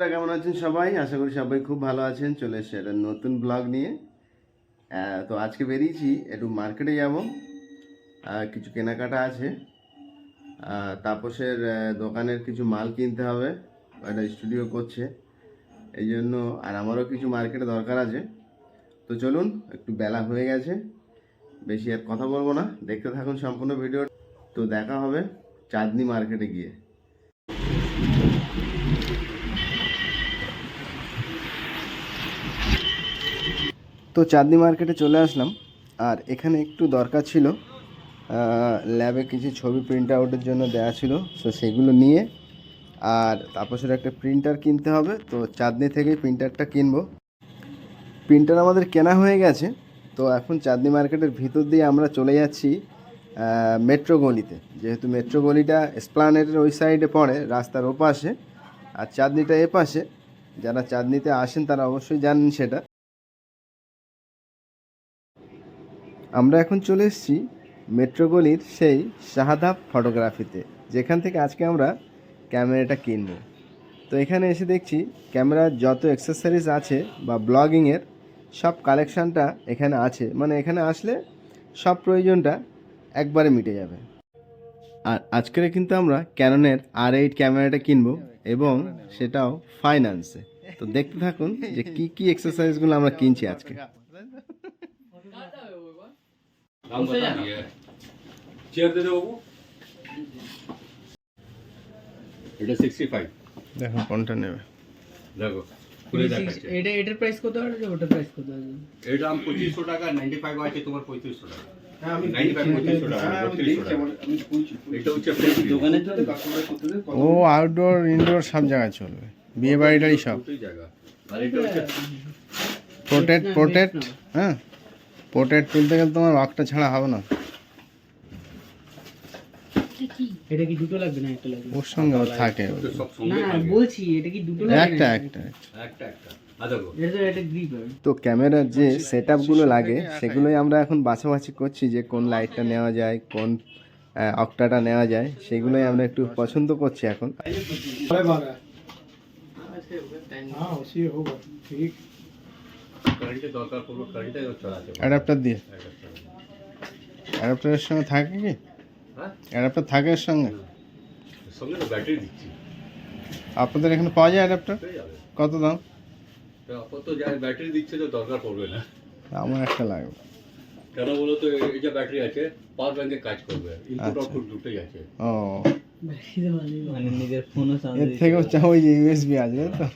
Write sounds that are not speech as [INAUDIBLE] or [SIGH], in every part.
কেমন আছেন সবাই? আশা করি সবাই খুব ভালো আছেন। চলে এসছে একটা নতুন ব্লগ নিয়ে। তো আজকে বেরিয়েছি, একটু মার্কেটে যাব। কিছু কেনাকাটা আছে। তাপসের দোকানের কিছু মাল কিনতে হবে। একটা স্টুডিও করছে। এই জন্য, আর আমারও কিছু মার্কেটে দরকার আছে। তো চলুন, একটু বেলা হয়ে গেছে। বেশি আর কথা বলব না। দেখতে থাকুন সম্পূর্ণ ভিডিও তো দেখা হবে চাঁদনি মার্কেটে গিয়ে। তো চাঁদনি মার্কেটে চলে আসলাম। আর এখানে একটু দরকার ছিল। ল্যাবে কিছু ছবি প্রিন্ট আউটের জন্য দেওয়া ছিল। তো সেগুলো নিয়ে আর তাপসের একটা প্রিন্টার কিনতে হবে। তো চাঁদনি থেকেই প্রিন্টারটা কিনবো। প্রিন্টার আমাদের কেনা হয়ে গেছে। তো এখন চাঁদনি মার্কেটের ভিতর দিয়ে আমরা চলে যাচ্ছি মেট্রো গলিতে। যেহেতু মেট্রো গলিটা স্প্লানেটের ওই সাইডে পড়ে, রাস্তার ওপাশে। আর চাঁদনিটা এ পাশে যারা চাঁদনিতে আসেন তারা অবশ্যই জানেন সেটা। আমরা এখন চলে এসেছি মেট্রো গলির সেই শাহাদাব ফটোগ্রাফিতে, যেখান থেকে আজকে আমরা ক্যামেরাটা কিনবো। তো এখানে এসে দেখছি ক্যামেরার যত অ্যাক্সেসরিজ আছে বা ব্লগিংয়ের, সব কালেকশানটা এখানে আছে। মানে এখানে আসলে সব প্রয়োজনটা একবারে মিটে যাবে। আর আজকের কিন্তু আমরা ক্যাননের আর এইট ক্যামেরাটা কিনবো এবং সেটাও ফাইন্যান্সে তো দেখতে থাকুন যে কি কি এক্সারসাইজগুলো আমরা কিনছি আজকে। नाम बता दिया है चेयर दे दो बाबू এটা সিক্সটি ফাইভ দেখো কোনটা নেবে দেখো খুলে দেখাচ্ছে এটা এটার প্রাইস কত আর ওটার প্রাইস কত আছে এর দাম পঁচিশশো টাকা নাইনটি ফাইভ আছে তোমার পঁয়ত্রিশশো টাকা নাইনটি ফাইভ পঁয়ত্রিশশো টাকা বত্রিশশো টাকা এটা হচ্ছে দোকানের ও আউটডোর ইনডোর সব জায়গায় চলবে বিয়ে বাড়িটারই সব দুটোই জায়গা আর এটা হচ্ছে প্রোটেক্ট প্রোটেক্ট হ্যাঁ প্রোটেক্ট তুলতে গেলে তোমার ওয়াকটা ছাড়া হবে না। এটা কি দুটো লাগবে না একটা লাগবে? ওর সঙ্গে ওর থাকে। তো না সঙ্গে না থাকে। বলছি এটা কি দুটো লাগবে একটা একটা একটা। একটা আ দেখো এটা তো ক্যামেরার যে সেট আপগুলো লাগে সেগুলোই আমরা এখন বাছাবাছি করছি যে কোন লাইটটা নেওয়া যায় কোন অক্টাটা নেওয়া যায় সেগুলোই আমরা একটু পছন্দ করছি এখন। কারেন্টের দরকার পড়বে কারেন্টে চালাতে অ্যাডাপ্টার দিয়ে? অ্যাডাপ্টারের সঙ্গে থাকে কি? হ্যাঁ? অ্যাডাপ্টার থাকে এর সঙ্গে? সঙ্গে তো ব্যাটারি দিচ্ছি। আপনাদের এখানে পাওয়া যায় অ্যাডাপ্টার? কত দাম? তো আপাতত যা ব্যাটারি দিচ্ছে তো দরকার পড়বে না। আমার একটা লাগবে। কেন বলো তো এই যে ব্যাটারি আছে পাওয়ার ব্যাংকে কাজ করবে। ইনপুট আচ্ছা। আউটপুট দুটোই আছে। ও। মানে নিজের ফোনও এর থেকেও চাও ওই যে ইউএসবি আছে তো?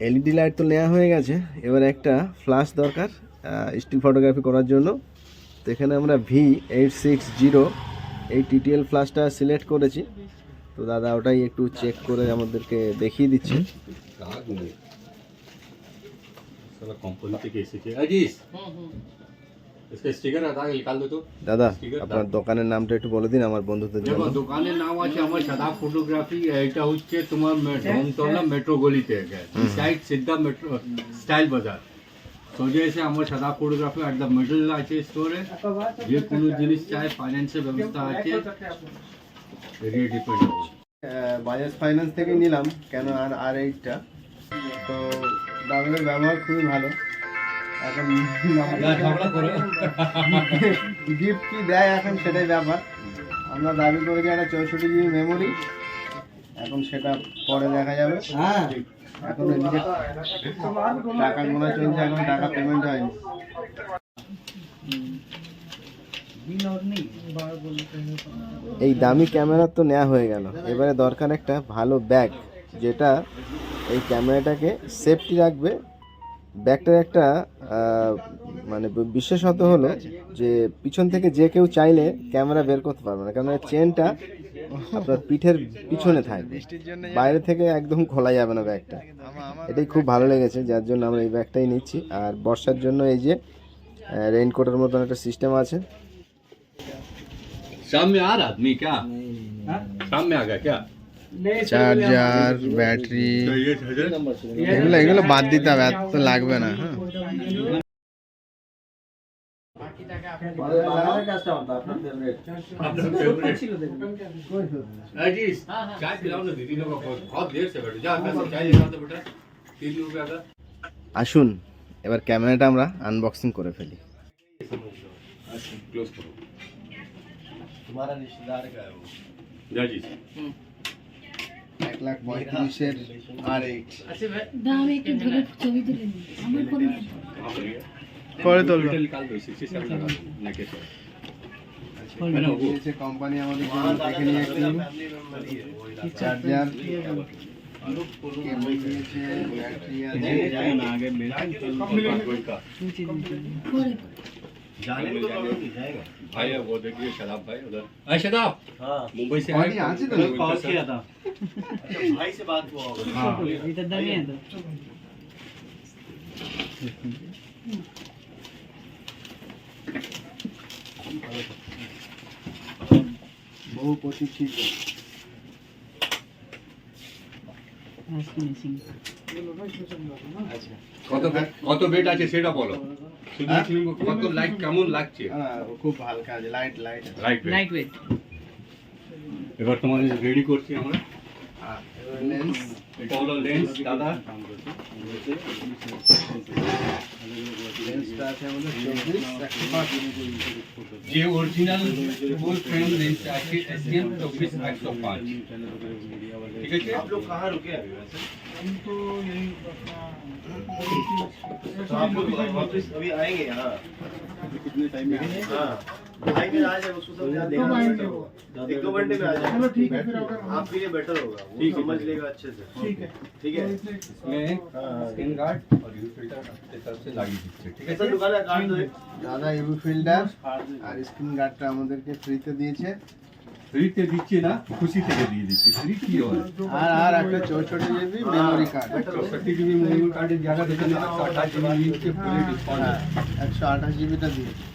এলইডি লাইট তো নেওয়া হয়ে গেছে। এবার একটা ফ্ল্যাশ দরকার স্টিল ফটোগ্রাফি করার জন্য। তো এখানে আমরা ভি এইট সিক্স জিরো এই টিটিএল ফ্ল্যাশটা সিলেক্ট করেছি। তো দাদা ওটাই একটু চেক করে আমাদেরকে দেখিয়ে দিচ্ছে। কোম্পানি থেকে এসেছে। দাদা আপনার দোকানের নামটা একটু বলে দিন আমার বন্ধুদের জন্য। দোকানের নাম আছে আমার সাদা ফটোগ্রাফি এটা হচ্ছে তোমার ডোমতলা মেট্রো গলিতে সাইড সিদ্ধা মেট্রো স্টাইল বাজার সোজা এসে আমার সাদা ফটোগ্রাফি মিডল আছে স্টোরে যে কোনো জিনিস চাই ফাইন্যান্সের ব্যবস্থা আছে। এরিয়া ডিপেন্ড বাজাজ ফাইন্যান্স থেকে নিলাম কেন আর আর এইটটা তো দামের ব্যবহার খুবই ভালো। এখন গিফট কি দেয় এখন সেটাই ব্যাপার। আমরা দাবি করেছি একটা চৌষট্টি জিবি মেমোরি এখন সেটা পরে দেখা যাবে। এখন এদিকে টাকা গোনা চলছে এখন টাকা পেমেন্ট হয়নি। এই দামি ক্যামেরা তো নেওয়া হয়ে গেল। এবারে দরকার একটা ভালো ব্যাগ যেটা এই ক্যামেরাটাকে সেফটি রাখবে ব্যাগটার একটা মানে বিশেষত হলো যে পিছন থেকে যে কেউ চাইলে ক্যামেরা বের করতে পারবে না, কারণ চেনটা আপনার পিঠের পিছনে থাকবে। বাইরে থেকে একদম খোলা যাবে না ব্যাগটা। এটাই খুব ভালো লেগেছে, যার জন্য আমরা এই ব্যাগটাই নিচ্ছি। আর বর্ষার জন্য এই যে রেইনকোটের মতন একটা সিস্টেম আছে। সামনে আর আদমি কে? হ্যাঁ? সামনে আগা কে? চার্জার ব্যাটারি तो ये हजार এগুলো এগুলো বাদ দিতে হবে এত তো লাগবে না হ্যাঁ ছিল দেখুন अजीज चाय पिलाओ ना दीदी लोग को बहुत देर से बैठे जा पैसे चाय लेकर तो बेटा तीन रुपया का আসুন এবার ক্যামেরাটা আমরা আনবক্সিং করে ফেলি क्लोज करो तुम्हारा रिश्तेदार का है वो जा जी এক লাখ পঁয়ত্রিশের আর। পরে তুলবে। কোম্পানি আমাদের দেখে নিয়ে চার্জার ব্যাটারি আছে। तो भाई है वो देखिए शराब भाई उधर। अरे शराब? हाँ। मुंबई से आए यहाँ से तो, तो पास। किया था। अच्छा, भाई से बात हुआ होगा। हाँ। ये है तो। बहुत पोषक चीज़ কত কত বেড আছে সেটা বলো। হ্যাঁ? কত লাইট কেমন লাগছে? না, খুব হালকা আছে light light light light weight এবার তোমাদের রেডি করছি আমরা। লেন্স এটা হলো লেন্স দাদা লেন্সটা আছে আমাদের চব্বিশ একশো পাঁচ যে অরিজিনাল ফুল ফ্রেম লেন্স আছে এসএম চব্বিশ একশো পাঁচ ঠিক আছে आप लोग कहाँ रुके अभी वैसे तो आप लोग वापस अभी आएंगे यहाँ कितने टाइम में हाँ आएंगे आ जाए उसको सब यहाँ देखना better होगा एक दो घंटे में आ जाए चलो ठीक है आपके लिए बेटर होगा वो ठीक है, समझ ठीक है। लेगा अच्छे से ठीक है ठीक है इसमें स्क्रीन गार्ड और यू फिल्टर आपके तरफ से লাগিয়ে দিচ্ছে ঠিক ऐसा আছে दुकान है काट दो एक দাদা ইউ ফিল্টার আর স্ক্রিন গার্ডটা আমাদেরকে ফ্রিতে দিয়েছে ফ্রিতে দিচ্ছে না খুশি থেকে দিয়ে দিচ্ছে ফ্রি কি হয় আর আর একটা চৌষট্টি জিবি মেমোরি কার্ড চৌষট্টি জিবি মেমোরি কার্ডের জায়গা দেখে না একশো আঠাশ জিবি নিচ্ছে ফুলে ডিসকাউন্ট হ্যাঁ একশো আঠাশ জিবিটা দিয়েছে দিচ্ছি না যে তোমার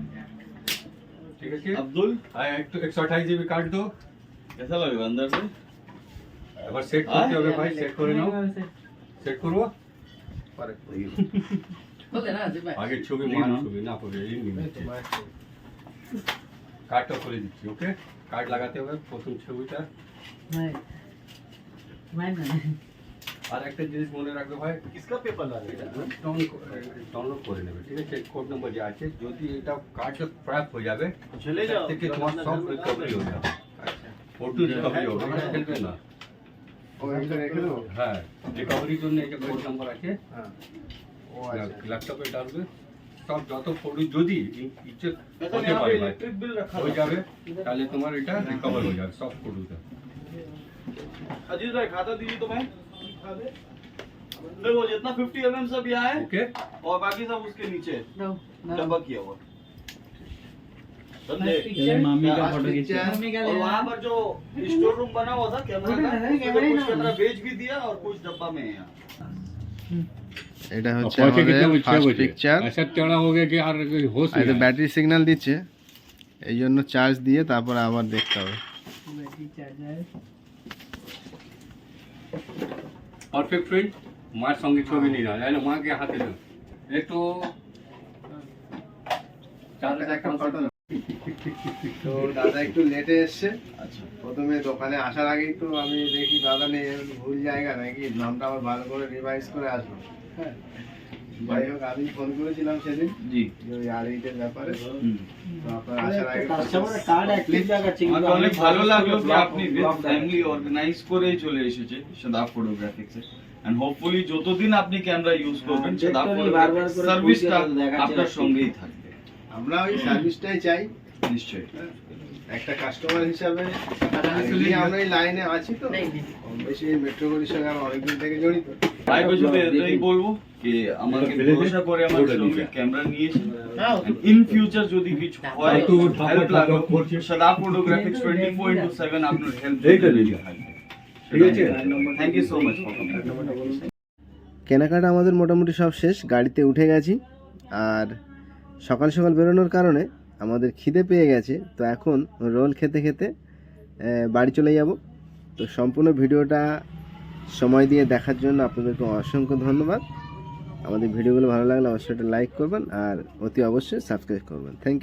ठीक है कि अब्दुल। हाँ, तो एक सौ अट्ठाईस जीबी काट दो। कैसा लगेगा अंदर से? अगर सेट हाँ, करते हो भाई सेट करो ना। सेट करो। पर [LAUGHS] आगे छुबी मान हाँ। छुबी ना पड़े ये नहीं काट तो खोले दीजिए ओके? काट लगाते हुए पोसुम छुबी का मैं मैं আর একটা জিনিস মনে রাখবে ভাই কিসকা পেপার লাগবে ডাউনলোড ডাউনলোড করে নেবে ঠিক আছে কোড নাম্বার যা আছে যদি এটা কার্ড প্রাপ হয়ে যাবে চলে যাও থেকে তোমার সব রিকভারি হয়ে যাবে আচ্ছা ফটো রিকভারি হবে না খেলবে না হ্যাঁ রিকভারির জন্য একটা কোড নাম্বার আছে হ্যাঁ ও ল্যাপটপে ডালবে সব যত ফটো যদি ইচ্ছে হতে পারে ইলেকট্রিক বিল রাখা হয়ে যাবে তাহলে তোমার এটা রিকভার হয়ে যাবে সব ফটোটা আজিজ ভাই খাতা দিবি তোমায় मैं देखो जितना 50 एम सब यहाँ है ওকে और बाकी सब उसके नीचे है डब्बा किया हुआ समझे মাম্মি का आज फोटो खींचे picture- और वहाँ पर जो स्टोर रूम बना हुआ था कैमरा का अरे, उसमें कैमरा ही कुछ ना कैमरा बेच भी दिया और कुछ डब्बा में है यहाँ এটা হচ্ছে पहुंचे कितने আমাদের बजे छह ফার্স্ট बजे পিকচার ऐसा टेढ़ा हो गया कि यार होश আর এটা नहीं आया। ব্যাটারি সিগন্যাল দিচ্ছে এই জন্য চার্জ দিয়ে তারপর আবার দেখতে হবে बैटरी चार्जर পারফেক্ট ফ্রেন্ড মার সঙ্গে ছবি নিয়ে না জানো মাকে হাতে দাও একটু তো। [LAUGHS] দাদা একটু লেটে এসছে। প্রথমে দোকানে আসার আগে একটু আমি দেখি দাদা নেই ভুল জায়গা নাকি নামটা আমার ভালো করে রিভাইজ করে আসব হ্যাঁ। যাই হোক আমি ফোন করেছিলাম সেদিন। ওই আর ব্যাপারে অনেক ভালো লাগল যে আপনি ফ্যামিলি অর্গানাইজ করে চলে এসেছে সদাব ফটোগ্রাফিক্সে এন্ড হোপফুলি যতদিন আপনি ক্যামেরা ইউজ করবেন সার্ভিসটা আপনার সঙ্গেই থাকবে। আমরা ওই সার্ভিসটাই চাই। নিশ্চয়ই। একটা কাস্টমার হিসাবে আমরা এই লাইনে আছি তো। কম বেশি মেট্রো গলির সঙ্গে আমরা অনেকদিন থেকে জড়িত। ভাই को এটাই বলব যে আমাকে ভরসা করে আমার সঙ্গে ক্যামেরা নিয়েছে। ইন ফিউচার যদি কিছু হয় একটু হেল্প লাগবে। করছে। ফটোগ্রাফিক্স 24 ইনটু 7 আপনার হেল্প এইটা নিয়ে থাকবে ঠিক আছে? থ্যাংক ইউ সো মাচ কেনাকাটা আমাদের মোটামুটি সব শেষ। গাড়িতে উঠে গেছি। আর সকাল সকাল বেরোনোর কারণে আমাদের খিদে পেয়ে গেছে, তো এখন রোল খেতে খেতে বাড়ি চলে যাব। তো সম্পূর্ণ ভিডিওটা সময় দিয়ে দেখার জন্য আপনাদেরকে অসংখ্য ধন্যবাদ। আমাদের ভিডিওগুলো ভালো লাগলে অবশ্যই একটা লাইক করবেন আর অতি অবশ্যই সাবস্ক্রাইব করবেন। Thank you